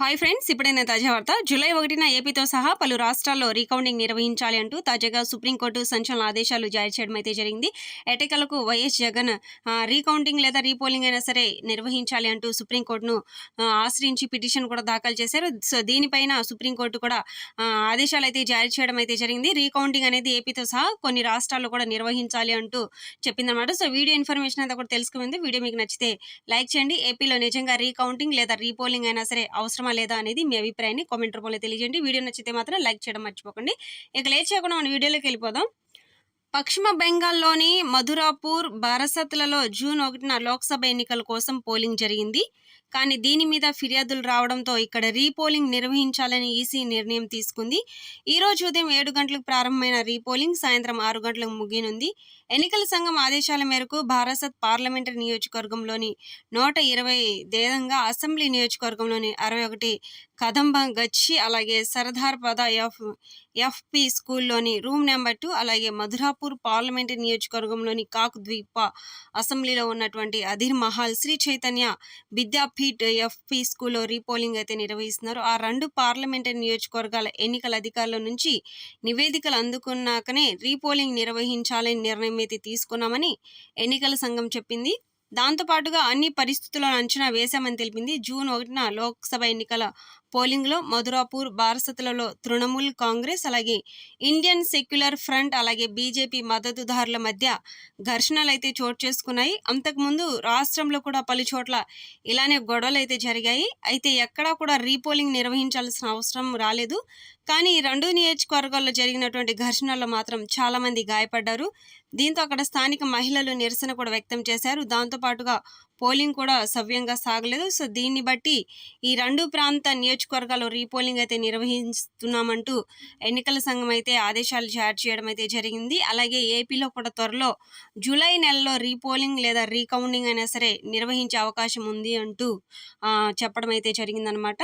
Hi friends ఇప్పుడైన తాజా వార్త. July ఒకటిన ఏపీతో సహా పలు రాష్ట్రాల్లో రీకౌంటింగ్ నిర్వహించాలి అంటూ తాజాగా సుప్రీంకోర్టు సంచలన ఆదేశాలు జారీ చేయడం అయితే జరిగింది. ఎటకలకు వైఎస్ జగన్ రీకౌంటింగ్ లేదా రీపోలింగ్ అయినా సరే నిర్వహించాలి అంటూ సుప్రీంకోర్టును ఆశ్రయించి పిటిషన్ కూడా దాఖలు చేశారు. సో దీనిపైన సుప్రీంకోర్టు కూడా ఆదేశాలు అయితే జారీ చేయడం అయితే జరిగింది. రీకౌంటింగ్ అనేది ఏపీతో సహా కొన్ని రాష్ట్రాల్లో కూడా నిర్వహించాలి అంటూ చెప్పిందనమాట సో వీడియో ఇన్ఫర్మేషన్ అంతా కూడా తెలుసుకుంది. వీడియో మీకు నచ్చితే లైక్ చేయండి. ఏపీలో నిజంగా రీకౌంటింగ్ లేదా రీపోలింగ్ అయినా సరే అవసరం అవసరమా లేదా అనేది మీ అభిప్రాయాన్ని కామెంట్ రూపంలో తెలియజేయండి. వీడియో నచ్చితే మాత్రం లైక్ చేయడం మర్చిపోకండి. ఇక లేట్ చేయకుండా మన వీడియోలోకి వెళ్ళిపోదాం. పశ్చిమ బెంగాల్లోని మధురాపూర్ బారసత్లలో జూన్ ఒకటిన లోక్సభ ఎన్నికల కోసం పోలింగ్ జరిగింది. కానీ దీని మీద ఫిర్యాదులు రావడంతో ఇక్కడ రీపోలింగ్ నిర్వహించాలని ఈసీ నిర్ణయం తీసుకుంది. ఈ రోజు ఉదయం ఏడు గంటలకు ప్రారంభమైన రీపోలింగ్ సాయంత్రం ఆరు గంటలకు ముగినుంది ఎన్నికల సంఘం ఆదేశాల మేరకు భారసత్ పార్లమెంటరీ నియోజకవర్గంలోని నూట ఇరవై దేదంగా అసెంబ్లీ నియోజకవర్గంలోని అరవై ఒకటి కదంబ గచ్చి అలాగే సరదార్ పద ఎఫ్ ఎఫ్పి స్కూల్లోని రూమ్ నెంబర్ టూ అలాగే మధురాపూర్ పార్లమెంటరీ నియోజకవర్గంలోని కాక్ ద్వీప అసెంబ్లీలో ఉన్నటువంటి అధీర్ మహల్ శ్రీ చైతన్య విద్యాపీఠ్ ఎఫ్పి స్కూల్లో రీపోలింగ్ అయితే నిర్వహిస్తున్నారు. ఆ రెండు పార్లమెంటరీ నియోజకవర్గాల ఎన్నికల అధికారుల నుంచి నివేదికలు అందుకున్నాకనే రీపోలింగ్ నిర్వహించాలని నిర్ణయం అయితే తీసుకున్నామని ఎన్నికల సంఘం చెప్పింది. దాంతోపాటుగా అన్ని పరిస్థితులను అంచనా వేశామని తెలిపింది. జూన్ ఒకటిన లోక్సభ ఎన్నికల పోలింగ్లో మధురాపూర్ బారసతులలో తృణమూల్ కాంగ్రెస్ అలాగే ఇండియన్ సెక్యులర్ ఫ్రంట్ అలాగే బీజేపీ మద్దతుదారుల మధ్య ఘర్షణలు అయితే చోటు చేసుకున్నాయి. అంతకుముందు రాష్ట్రంలో కూడా పలు చోట్ల ఇలానే గొడవలు అయితే జరిగాయి. అయితే ఎక్కడా కూడా రీపోలింగ్ నిర్వహించాల్సిన అవసరం రాలేదు. కానీ ఈ రెండు నియోజకవర్గాల్లో జరిగినటువంటి ఘర్షణల్లో మాత్రం చాలామంది గాయపడ్డారు. దీంతో అక్కడ స్థానిక మహిళలు నిరసన కూడా వ్యక్తం చేశారు. దాంతోపాటుగా పోలింగ్ కూడా సవ్యంగా సాగలేదు. సో దీన్ని బట్టి ఈ రెండు ప్రాంత నియోజకవర్గాల్లో రీపోలింగ్ అయితే నిర్వహిస్తున్నామంటూ ఎన్నికల సంఘం అయితే ఆదేశాలు జారీ చేయడం అయితే జరిగింది. అలాగే ఏపీలో కూడా త్వరలో జూలై నెలలో రీపోలింగ్ లేదా రీకౌంటింగ్ అయినా సరే నిర్వహించే అవకాశం ఉంది అంటూ చెప్పడం అయితే జరిగిందనమాట